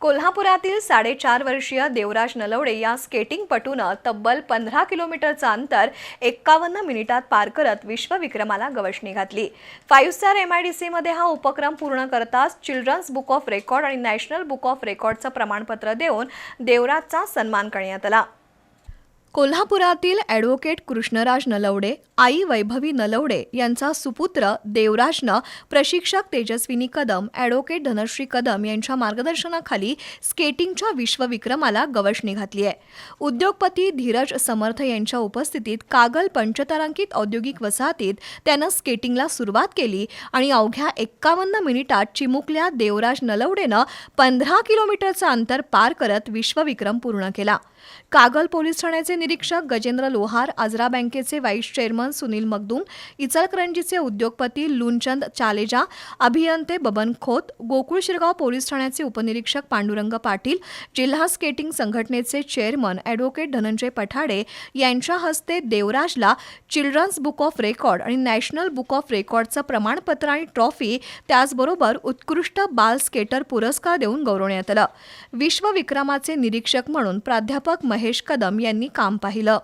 कोल्हापुरातील साडेचार वर्षीय देवराज नलवडे या स्केटिंगपटूनं तब्बल पंधरा किलोमीटरचं अंतर एक्कावन्न मिनिटात पार करत विश्वविक्रमाला गवसणी घातली. Five star M I D सीमध्ये हा उपक्रम पूर्ण करताच चिल्ड्रन्स बुक ऑफ रेकॉर्ड आणि नॅशनल बुक ऑफ रेकॉर्डचं प्रमाणपत्र देऊन देवराजचा सन्मान करण्यात आला. कोल्हापुरातील ॲडव्होकेट कृष्णराज नलवडे आई वैभवी नलवडे यांचा सुपुत्र देवराजनं प्रशिक्षक तेजस्विनी कदम ॲडव्होकेट धनश्री कदम यांच्या मार्गदर्शनाखाली स्केटिंगच्या विश्वविक्रमाला गवसणी घातली आहे. उद्योगपती धीरज समर्थ यांच्या उपस्थितीत कागल पंचतारांकित औद्योगिक वसाहतीत त्यानं स्केटिंगला सुरुवात केली आणि अवघ्या एक्कावन्न मिनिटात चिमुकल्या देवराज नलवडेनं पंधरा किलोमीटरचं अंतर पार करत विश्वविक्रम पूर्ण केला. कागल पोलीस ठाण्याचे निरीक्षक गजेंद्र लोहार आजरा बँकेचे व्हाईस चेअरमन सुनील मगदूम इचलकरंजीचे उद्योगपती लुनचंद चालेजा अभियंते बबन खोत गोकुळ शिरगाव पोलीस ठाण्याचे उपनिरीक्षक पांडुरंग पाटील जिल्हा स्केटिंग संघटनेचे चेअरमन ॲडव्होकेट धनंजय पठाडे यांच्या हस्ते देवराजला चिल्ड्रन्स बुक ऑफ रेकॉर्ड आणि नॅशनल बुक ऑफ रेकॉर्डचं प्रमाणपत्र आणि ट्रॉफी त्याचबरोबर उत्कृष्ट बाल स्केटर पुरस्कार देऊन गौरवण्यात आलं. विश्वविक्रमाचे निरीक्षक म्हणून प्राध्यापक महेश कदम यांनी काम पाहिलं.